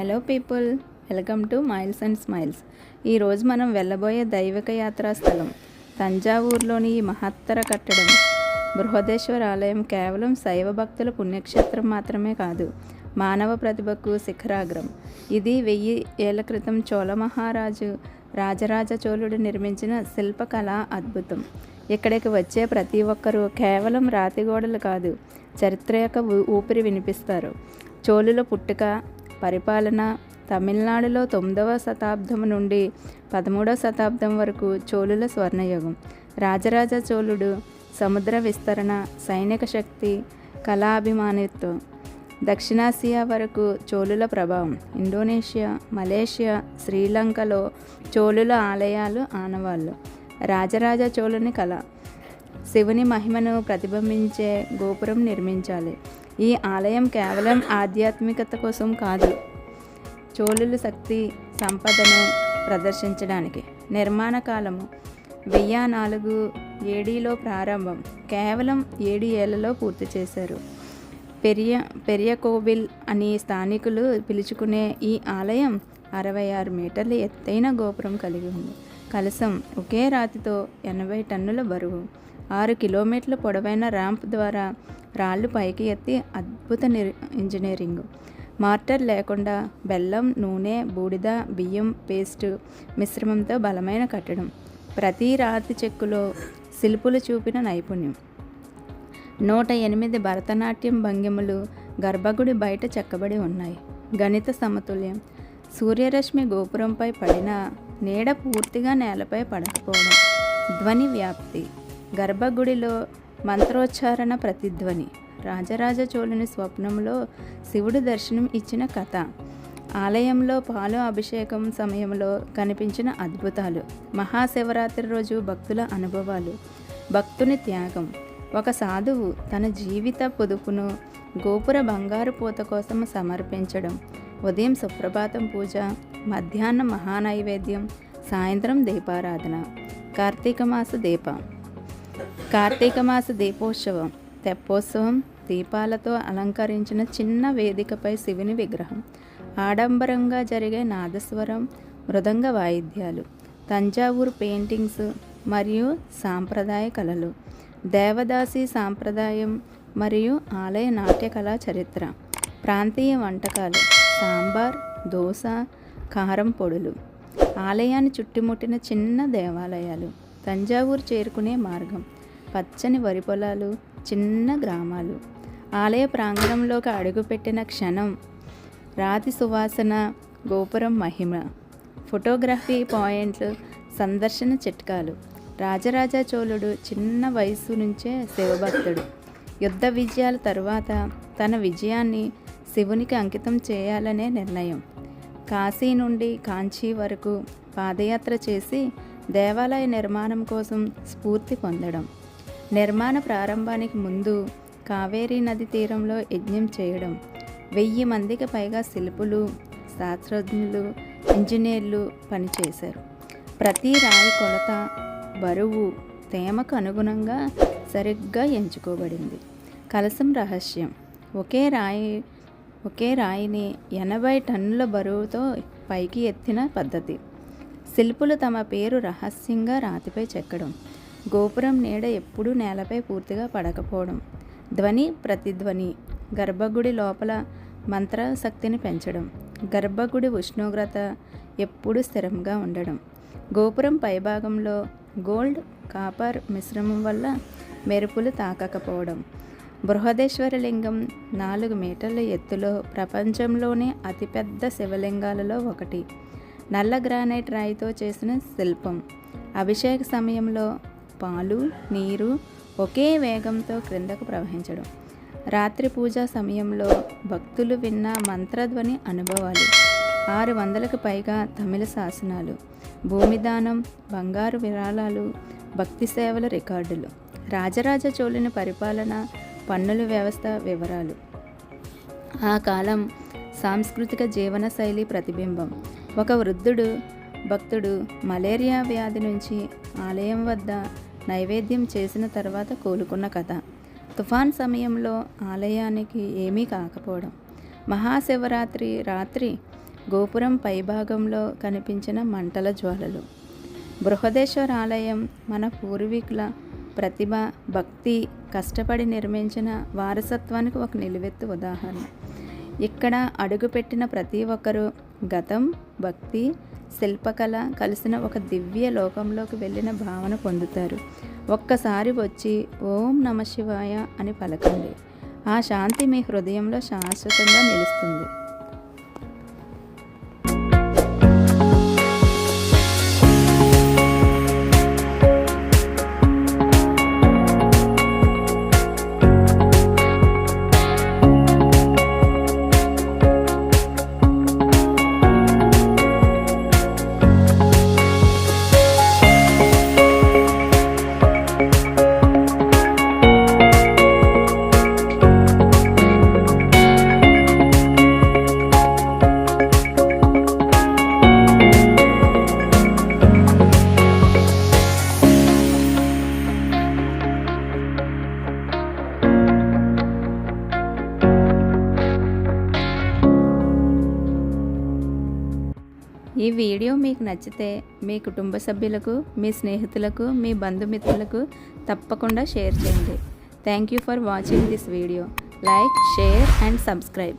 Hello people welcome to miles and smiles. ఈరోజు మనం వెళ్ళబోయే దైవిక యాత్రా స్థలం తంజావూరులోని ఈ మహత్తర కట్టడం. బృహదేశ్వర ఆలయం కేవలం శైవ భక్తుల పుణ్యక్షేత్రం మాత్రమే కాదు మానవ ప్రతిభకు శిఖరాగ్రం. ఇది వెయ్యి ఏళ్ళ క్రితం చోళ మహారాజు రాజరాజ చోళుడు నిర్మించిన శిల్పకళ అద్భుతం. ఇక్కడికి వచ్చే ప్రతి ఒక్కరూ కేవలం రాతి గోడలు కాదు చరిత్ర యొక్క ఊపిరి వినిపిస్తారు. చోళుల పుట్టుక పరిపాలన తమిళనాడులో తొమ్మిదవ శతాబ్దం నుండి పదమూడవ శతాబ్దం వరకు చోళుల స్వర్ణయుగం. రాజరాజ చోళుడు సముద్ర విస్తరణ సైనిక శక్తి కళాభిమానిత్వం దక్షిణాసియా వరకు చోళుల ప్రభావం. ఇండోనేషియా మలేషియా శ్రీలంకలో చోళుల ఆలయాలు ఆనవాళ్ళు. రాజరాజ చోళుని కళ. శివుని మహిమను ప్రతిబింబించే గోపురం నిర్మించాలి. ఈ ఆలయం కేవలం ఆధ్యాత్మికత కోసం కాదు చోళుల శక్తి సంపదను ప్రదర్శించడానికి. నిర్మాణ కాలము వెయ్యి నాలుగు ఏడీలో ప్రారంభం. కేవలం ఏడు ఏళ్ళలో పూర్తి చేశారు. పెరియ పెరియ కోవిల్ అని స్థానికులు పిలుచుకునే ఈ ఆలయం అరవై ఆరు మీటర్ల ఎత్తైన గోపురం కలిగి ఉంది. కలశం ఒకే రాతితో ఎనభై టన్నుల బరువు. ఆరు కిలోమీటర్ల పొడవైన ర్యాంప్ ద్వారా రాళ్ళు పైకి ఎత్తి అద్భుత నిర్ ఇంజనీరింగ్. మార్టర్ లేకుండా బెల్లం నూనె బూడిద బియ్యం పేస్ట్ మిశ్రమంతో బలమైన కట్టడం. ప్రతి రాతి చెక్కులో శిల్పులు చూపిన నైపుణ్యం. నూట ఎనిమిది భరతనాట్యం భంగిమలు గర్భగుడి బయట చెక్కబడి ఉన్నాయి. గణిత సమతుల్యం. సూర్యరశ్మి గోపురంపై పడిన నీడ పూర్తిగా నేలపై పడకపోవడం. ధ్వని వ్యాప్తి. గర్భగుడిలో మంత్రోచ్చారణ ప్రతిధ్వని. రాజరాజ చోళుని స్వప్నంలో శివుడు దర్శనం ఇచ్చిన కథ. ఆలయంలో పాలు అభిషేకం సమయంలో కనిపించిన అద్భుతాలు. మహాశివరాత్రి రోజు భక్తుల అనుభవాలు. భక్తుని త్యాగం. ఒక సాధువు తన జీవిత పొదుపును గోపుర బంగారు పూత కోసం సమర్పించడం. ఉదయం సుప్రభాతం పూజ మధ్యాహ్నం మహానైవేద్యం సాయంత్రం దీపారాధన. కార్తీక మాస దీపం. కార్తీక మాస దీపోత్సవం తెప్పోత్సవం దీపాలతో అలంకరించిన చిన్న వేదికపై శివుని విగ్రహం ఆడంబరంగా జరిగే నాదస్వరం మృదంగ వాయిద్యాలు తంజావూరు పెయింటింగ్స్ మరియు సాంప్రదాయ కళలు దేవదాసి సాంప్రదాయం మరియు ఆలయ నాట్యకళా చరిత్ర ప్రాంతీయ వంటకాలు సాంబార్ దోశ కారం పొడులు ఆలయాన్ని చుట్టుముట్టిన చిన్న దేవాలయాలు. తంజావూరు చేరుకునే మార్గం. పచ్చని వరి పొలాలు చిన్న గ్రామాలు. ఆలయ ప్రాంగణంలోకి అడుగుపెట్టిన క్షణం. రాతి సువాసన గోపురం మహిమ. ఫోటోగ్రఫీ పాయింట్లు సందర్శన చిట్కాలు. రాజరాజ చోళుడు చిన్న వయసు నుంచే శివభక్తుడు. యుద్ధ విజయాల తరువాత తన విజయాన్ని శివునికి అంకితం చేయాలనే నిర్ణయం. కాశీ నుండి కాంచీ వరకు పాదయాత్ర చేసి దేవాలయ నిర్మాణం కోసం స్ఫూర్తి పొందడం. నిర్మాణ ప్రారంభానికి ముందు కావేరీ నది తీరంలో యజ్ఞం చేయడం. వెయ్యి మందికి పైగా శిల్పులు శాస్త్రజ్ఞులు ఇంజనీర్లు పనిచేశారు. ప్రతి రాయి కొలత బరువు తేమకు అనుగుణంగా సరిగ్గా ఎంచుకోబడింది. కలసం రహస్యం. ఒకే రాయి ఒకే రాయిని ఎనభై టన్నుల బరువుతో పైకి ఎత్తిన పద్ధతి. శిల్పులు తమ పేరు రహస్యంగా రాతిపై చెక్కడం గోపురం నీడ ఎప్పుడూ నేలపై పూర్తిగా పడకపోవడం ధ్వని ప్రతిధ్వని గర్భగుడి లోపల మంత్రశక్తిని పెంచడం గర్భగుడి ఉష్ణోగ్రత ఎప్పుడూ స్థిరంగా ఉండడం గోపురం పైభాగంలో గోల్డ్ కాపర్ మిశ్రమం వల్ల మెరుపులు తాకకపోవడం బృహదేశ్వర లింగం నాలుగు మీటర్ల ఎత్తులో ప్రపంచంలోనే అతిపెద్ద శివలింగాలలో ఒకటి. నల్ల గ్రానైట్ రాయితో చేసిన శిల్పం. అభిషేక సమయంలో పాలు నీరు ఒకే వేగంతో క్రిందకు ప్రవహించడం. రాత్రి పూజ సమయంలో భక్తులు విన్న మంత్రధ్వని అనుభవాలు. ఆరు వందలకు పైగా తమిళ శాసనాలు. భూమిదానం బంగారు విరాళాలు భక్తి సేవల రికార్డులు. రాజరాజ చోళుని పరిపాలన పన్నుల వ్యవస్థ వివరాలు. ఆ కాలం సాంస్కృతిక జీవన శైలి ప్రతిబింబం. ఒక వృద్ధుడు భక్తుడు మలేరియా వ్యాధి నుంచి ఆలయం వద్ద నైవేద్యం చేసిన తర్వాత కోలుకున్న కథ. తుఫాన్ సమయంలో ఆలయానికి ఏమీ కాకపోవడం. మహాశివరాత్రి రాత్రి గోపురం పైభాగంలో కనిపించిన మంటల జ్వాలలు. బృహదేశ్వర ఆలయం మన పూర్వీకుల ప్రతిభ భక్తి కష్టపడి నిర్మించిన వారసత్వానికి ఒక నిలువెత్తు ఉదాహరణ. ఇక్కడ అడుగుపెట్టిన ప్రతి ఒక్కరూ గతం భక్తి శిల్పకళ కలిసిన ఒక దివ్య లోకంలోకి వెళ్ళిన భావన పొందుతారు. ఒక్కసారి వచ్చి ఓం నమ శివాయ అని పలకండి. ఆ శాంతి మీ హృదయంలో శాశ్వతంగా నిలుస్తుంది. ఈ వీడియో మీకు నచ్చితే మీ కుటుంబ సభ్యులకు మీ స్నేహితులకు మీ బంధుమిత్రులకు తప్పకుండా షేర్ చేయండి. Thank you for watching this video like share and subscribe